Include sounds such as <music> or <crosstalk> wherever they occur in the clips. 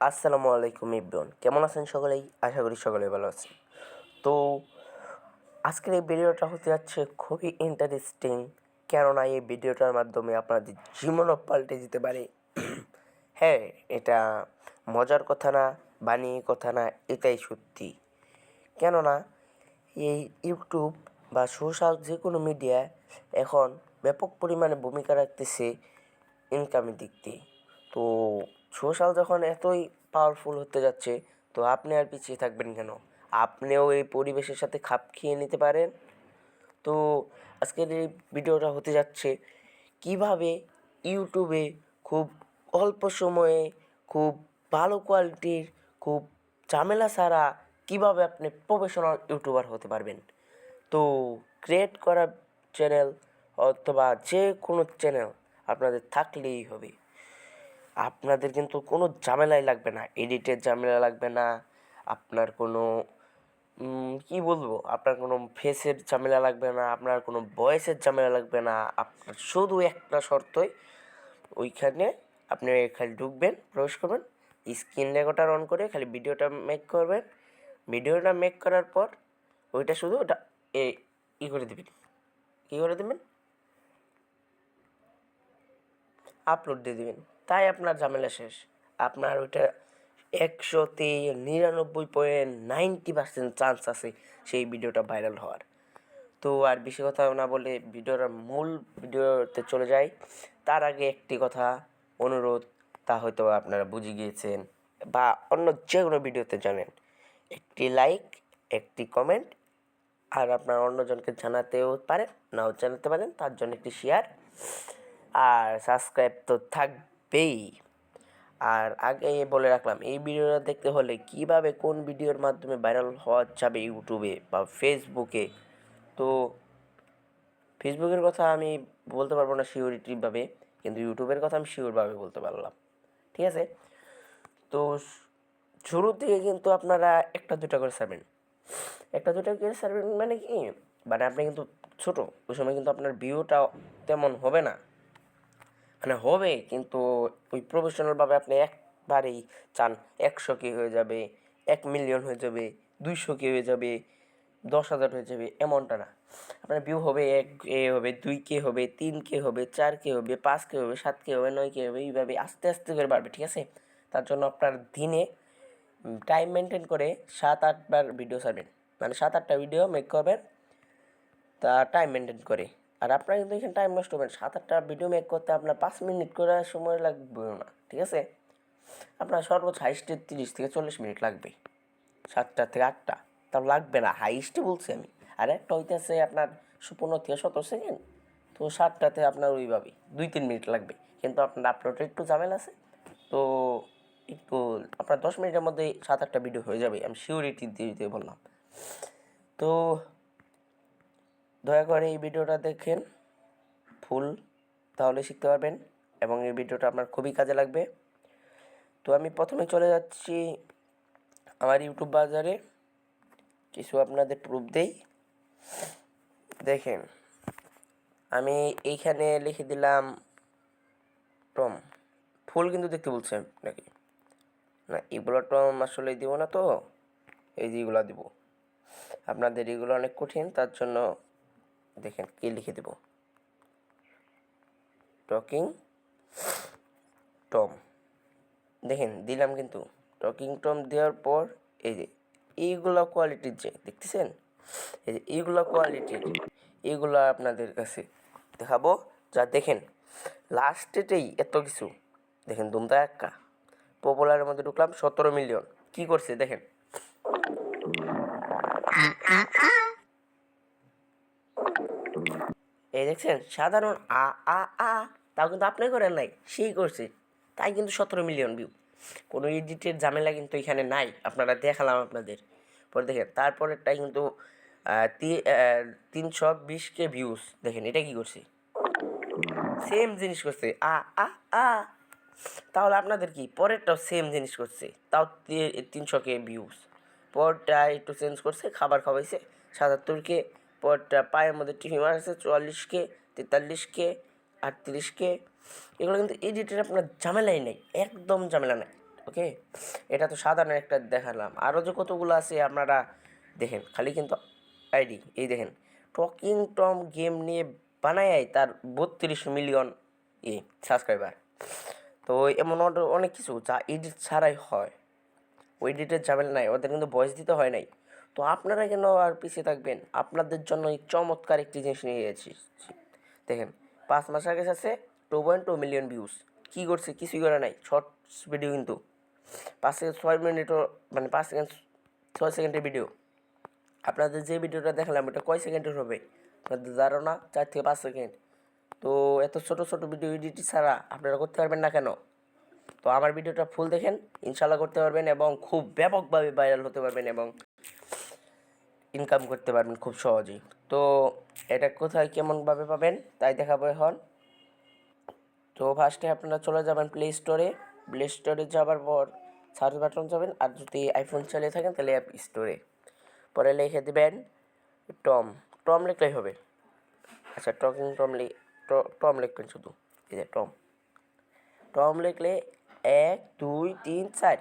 আসসালামু আলাইকুম ইব্রন। কেমন আছেন সকলেই? আশা করি সকলেই ভালো আছেন। তো আজকের এই ভিডিওটা হতে যাচ্ছে খুবই ইন্টারেস্টিং কেননা এই ভিডিওটার মাধ্যমে আপনাদের জীবনও পাল্টে যেতে পারে। <clears throat> হ্যাঁ এটা মজার কথা না, বানিয়ে কথা না, এটাই সত্যি। কেননা এই ইউটিউব বা সোশ্যাল যে কোনো মিডিয়া এখন ব্যাপক পরিমাণে ভূমিকা রাখতেছে ইনকামের দিক দিয়ে। তো সোশ্যাল যখন এতই পাওয়ারফুল হতে যাচ্ছে, তো আপনি আর পিছিয়ে থাকবেন কেন? আপনিও এই পরিবেশের সাথে খাপ খেয়ে নিতে পারেন। তো আজকের এই ভিডিওটা হতে যাচ্ছে, কীভাবে ইউটিউবে খুব অল্প সময়ে খুব ভালো কোয়ালিটির খুব ঝামেলা ছাড়া কীভাবে আপনি প্রফেশনাল ইউটিউবার হতে পারবেন। তো ক্রিয়েট করা চ্যানেল অথবা যে কোনো চ্যানেল আপনাদের থাকলেই হবে। আপনাদের কিন্তু কোনো ঝামেলাই লাগবে না, এডিটের ঝামেলা লাগবে না, আপনার কোনো কী বলব, আপনার কোনো ফেসের ঝামেলা লাগবে না, আপনার কোনো বয়সের ঝামেলা লাগবে না, আপনার শুধু একটা শর্তই, ওইখানে আপনি খালি ঢুকবেন, প্রবেশ করবেন, স্ক্রিন রেকর্ডার অন করে খালি ভিডিওটা মেক করবেন, ভিডিওটা মেক করার পর ওইটা শুধু ওটা এ, ই করে দেবেন, কী করে দেবেন? আপলোড দিয়ে দেবেন। তাই আপনার ঝামেলা শেষ। আপনার ওইটা একশোতে নিরানব্বই পয়েন্ট নাইনটি পার্সেন্ট চান্স আছে সেই ভিডিওটা ভাইরাল হওয়ার। তো আর বেশি কথা না বলে ভিডিওর মূল ভিডিওতে চলে যাই। তার আগে একটি কথা, অনুরোধ, তা হয়তো আপনারা বুঝে গিয়েছেন বা অন্য যে কোনো ভিডিওতে জানেন। একটি লাইক একটি কমেন্ট আর আপনার অন্যজনকে জানাতেও পারেন, নাও জানাতে পারেন, তার জন্য একটি শেয়ার আর সাবস্ক্রাইব তো থাকবেই। আর আগে বলে রাখলাম, এই ভিডিওটা দেখতে হলে কীভাবে কোন ভিডিওর মাধ্যমে ভাইরাল হওয়া যাবে ইউটিউবে বা ফেসবুকে, তো ফেসবুকের কথা আমি বলতে পারব না সিওরিটিভাবে কিন্তু ইউটিউবের কথা আমি শিওরভাবে বলতে পারলাম, ঠিক আছে? তো শুরুর দিকে কিন্তু আপনারা একটা দুটা করে ছাড়বেন। একটা দুটা করে ছাড়বেন মানে কি? মানে আপনি কিন্তু ছোটো, ওই সময় কিন্তু আপনার ভিউটা তেমন হবে না। মানে হবে, কিন্তু ওই প্রফেশনালভাবে আপনি একবারেই চান একশো কে হয়ে যাবে, এক মিলিয়ন হয়ে যাবে, দুইশো কে হয়ে যাবে, দশ হাজার হয়ে যাবে, এমনটা না। আপনার ভিউ হবে এক এ হবে, দুই কে হবে, তিন কে হবে, চার কে হবে, পাঁচ কে হবে, সাত কে হবে, নয় কে হবে, এইভাবে আস্তে আস্তে করে বাড়বে, ঠিক আছে? তার জন্য আপনার দিনে টাইম মেনটেন করে সাত আটবার ভিডিও ছাড়বেন। মানে সাত আটটা ভিডিও মেক করবেন, তা টাইম মেনটেন করে। আর আপনার কিন্তু এখানে টাইম নষ্ট হবে না। সাত আটটা ভিডিও মেক করতে আপনার পাঁচ মিনিট করে সময় লাগবে না, ঠিক আছে? আপনার সর্বোচ্চ হাইস্টে তিরিশ থেকে চল্লিশ মিনিট লাগবে সাতটা থেকে আটটা। তাও লাগবে না হাইস্টে বলছি আমি। আর একটা হইতেছে আপনার পনেরো থেকে সতেরো সেকেন্ড তো সাতটাতে আপনার ওইভাবেই দুই তিন মিনিট লাগবে। কিন্তু আপনার আপলোডে একটু ঝামেলা আছে, তো একটু আপনার দশ মিনিটের মধ্যে সাত আটটা ভিডিও হয়ে যাবে। আমি সিউরিটি দিয়ে দিয়ে বললাম। তো দয়া করে এই ভিডিওটা দেখেন ফুল, তাহলে শিখতে পারবেন এবং এই ভিডিওটা আপনার খুবই কাজে লাগবে। তো আমি প্রথমে চলে যাচ্ছি আমার ইউটিউব বাজারে। কিছু আপনাদের প্রুফ দেই। দেখেন, আমি এইখানে লিখে দিলাম টম। ফুল কিন্তু দেখতে বলছে নাকি? না, এগুলো টম আসলে দিব না তো, এই যে এগুলো দিব। আপনাদের এগুলো অনেক কঠিন, তার জন্য দেখেন কি লিখে দেব। Talking Tom. দেখেন দিলাম কিন্তু। টকিং টম দেওয়ার পর এই যে এইগুলো কোয়ালিটির যে, দেখতেছেন? এই যে এইগুলো কোয়ালিটির এইগুলো আপনাদের কাছে দেখাবো। যা দেখেন লাস্টেতেই এত কিছু। দেখেন দুমদা একা। পপুলারের মধ্যে ঢুকলাম, সতেরো মিলিয়ন কি করছে দেখেন? এই দেখছেন, সাধারণ আ আ আ, তাও কিন্তু আপনি করেন নাই, সেই করছে। তাই কিন্তু সতেরো মিলিয়ন ভিউ কোনো এডিটের ঝামেলা কিন্তু এখানে নাই, আপনারা দেখালাম আপনাদের। পরে দেখেন তারপরেরটাই কিন্তু তিনশো বিশ কে ভিউজ দেখেন, এটা কি করছে? সেম জিনিস করছে, আ আ আ। তাহলে আপনাদের কি, পরেরটাও সেম জিনিস করছে, তাও তিনশো কে ভিউজ পরটা একটু চেঞ্জ করছে, খাবার খাওয়াইছে সাতাত্তর কে পরটা পায়ের মধ্যে টিফি মারছে চুয়াল্লিশ কে তেতাল্লিশ কে আটত্রিশ কে এগুলো কিন্তু এডিটের আপনার ঝামেলাই নেই, একদম ঝামেলা নেই, ওকে? এটা তো সাধারণ একটা দেখালাম। আরও যে কতগুলো আছে আপনারা দেখেন, খালি কিন্তু আইডি, এই দেখেন, টকিং টম গেম নিয়ে বানায় তার বত্রিশ মিলিয়ন ই সাবস্ক্রাইবার। তো এমন অনেক- কিছু যা এডিট ছাড়াই হয়। ওই এডিটের ঝামেলা নাই, ওদের কিন্তু ভয়েস দিতে হয় নাই। তো আপনারা কেন আর পিছিয়ে থাকবেন? আপনাদের জন্য এই চমৎকার একটি জিনিস নিয়ে গেছি দেখেন, পাঁচ মাস আগে আছে two point two million views কী করছে? কিছুই করে নাই। শর্টস ভিডিও কিন্তু। পাঁচ সেকেন্ড ছয় মিনিটও মানে পাঁচ সেকেন্ড ছয় সেকেন্ডের ভিডিও আপনাদের যে ভিডিওটা দেখালাম, ওটা কয় সেকেন্ডের হবে? আপনাদের ধারণা? চার থেকে পাঁচ সেকেন্ড তো এত ছোট ছোট ভিডিও এডিট ছাড়া আপনারা করতে পারবেন না কেন? তো আমার ভিডিওটা ফুল দেখেন ইনশাল্লাহ করতে পারবেন এবং খুব ব্যাপকভাবে ভাইরাল হতে পারবেন এবং ইনকাম করতে পারবেন খুব সহজেই। তো এটা কোথায় কেমনভাবে পাবেন তাই দেখাবো এখন। তো ফার্স্টে আপনারা চলে যাবেন প্লে স্টোরে প্লে স্টোরে যাওয়ার পর সার্চ বাটন যাবেন আর যদি আইফোন চালিয়ে থাকেন তাহলে অ্যাপ স্টোরে পরে লিখে দিবেন টম টম লিখলেই হবে। আচ্ছা টকিং টম লি টম লিখবেন শুধু। এই যে টম টম লিখলে এক, দুই, তিন, চার।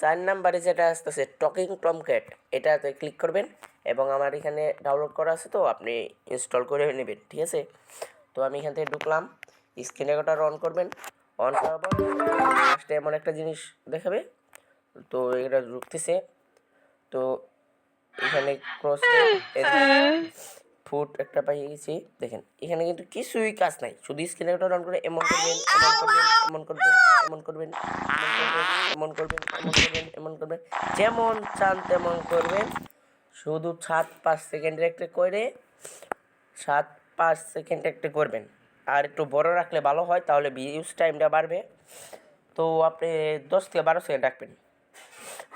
চার নাম্বারে যেটা আসতেছে টকিং টম ক্যাট এটাতে ক্লিক করবেন। এবং আমার এখানে ডাউনলোড করা আছে তো, আপনি ইনস্টল করে নেবেন, ঠিক আছে? তো আমি এখান থেকে ঢুকলাম স্ক্রিন রেকর্ডার অন করবেন অন করার পর লাস্টে এমন একটা জিনিস দেখাবে, তো এটা ঢুকতেছে, তো এখানে ক্রস ফুট একটা পাই গেছি, দেখেন, এখানে কিন্তু কিছুই কাজ নাই, শুধু স্ক্রিন রেকর্ডার অন করে এমন করবেন এমন করবেন এমন করবেন এমন করবেন এমন করবেন এমন করবেন, যেমন চান তেমন করবেন। শুধু সাত পাঁচ সেকেন্ডের একটা করে সাত পাঁচ সেকেন্ড একটা করবেন। আর একটু বড় রাখলে ভালো হয়, তাহলে ভিউজ টাইমটা বাড়বে। তো আপনি দশ থেকে বারো সেকেন্ড রাখবেন।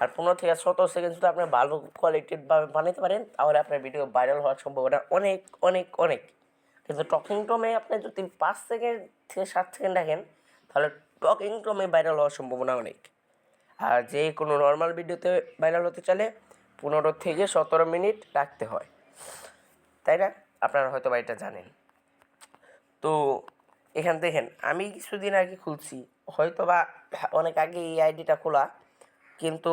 আর পনেরো থেকে সতেরো সেকেন্ড যদি আপনি ভালো কোয়ালিটির ভাবে বানাতে পারেন, তাহলে আপনার ভিডিও ভাইরাল হওয়ার সম্ভাবনা অনেক অনেক অনেক। কিন্তু টকিং টমে আপনি যদি পাঁচ সেকেন্ড থেকে সাত সেকেন্ড রাখেন, তাহলে টকিং টমে ভাইরাল হওয়ার সম্ভাবনা অনেক। আর যে কোনো নর্মাল ভিডিওতে ভাইরাল হতে চাইলে পনেরো থেকে সতেরো মিনিট রাখতে হয়। তাই না? আপনারা হয়তো বা এটা জানেন। তো এখান দেখেন, আমি কিছুদিন আগে খুলছি। হয়তো বা অনেক আগে এই আইডিটা খোলা, কিন্তু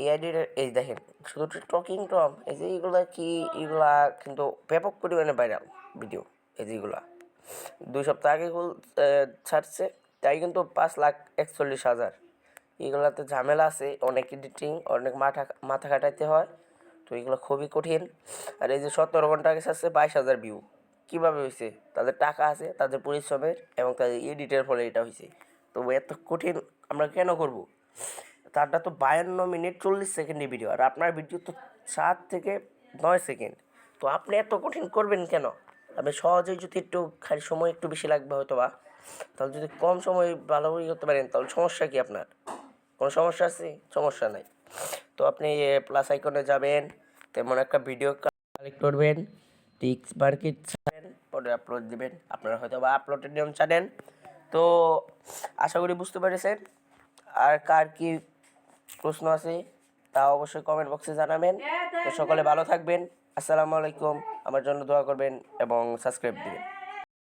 এই আইডিটা এই দেখেন, শুধু টকিং টম এই যে এইগুলা কি, এগুলা কিন্তু ব্যাপক পরিমাণে ভাইরাল ভিডিও এই যে এগুলা। দুই সপ্তাহ আগে ছাড়ছে, তাই কিন্তু পাঁচ লাখ একচল্লিশ হাজার। এগুলাতে ঝামেলা আছে, অনেক এডিটিং অনেক মাথা মাথা খাটাইতে হয়, তো এগুলো খুবই কঠিন। আর এই যে সতেরো ঘণ্টা আগে ছাড়ছে বাইশ হাজার ভিউ কীভাবে হয়েছে তাদের টাকা আছে, তাদের পরিশ্রমের এবং তাদের এডিটের ফলে এটা হয়েছে তো এত কঠিন, আমরা কেন করব? তারটা তো বায়ান্ন মিনিট চল্লিশ সেকেন্ডের ভিডিও আর আপনার ভিডিও তো সাত থেকে নয় সেকেন্ড। তো আপনি এত কঠিন করবেন কেন? আপনি সহজেই যদি একটু খালি সময় একটু বেশি লাগবে হয়তো বা তাহলে যদি কম সময় ভালো করে করতে পারেন, তাহলে সমস্যা কি আপনার? কোনো সমস্যা আছে? সমস্যা নাই। তো আপনি প্লাস আইকনে যাবেন, তেমন একটা ভিডিও কালেক্ট করবেন টিক্স মার্কেট ছাড়েন, পরে আপলোড দেবেন। আপনারা হয়তো বা আপলোডের নিয়ম জানেন তো আশা করি বুঝতে পেরেছেন। আর কার কি প্রশ্ন আছে, তা অবশ্যই কমেন্ট বক্সে জানাবেন। তো সকলে ভালো থাকবেন। আসসালামু আলাইকুম। আমার জন্য দোয়া করবেন এবং সাবস্ক্রাইব দিবেন।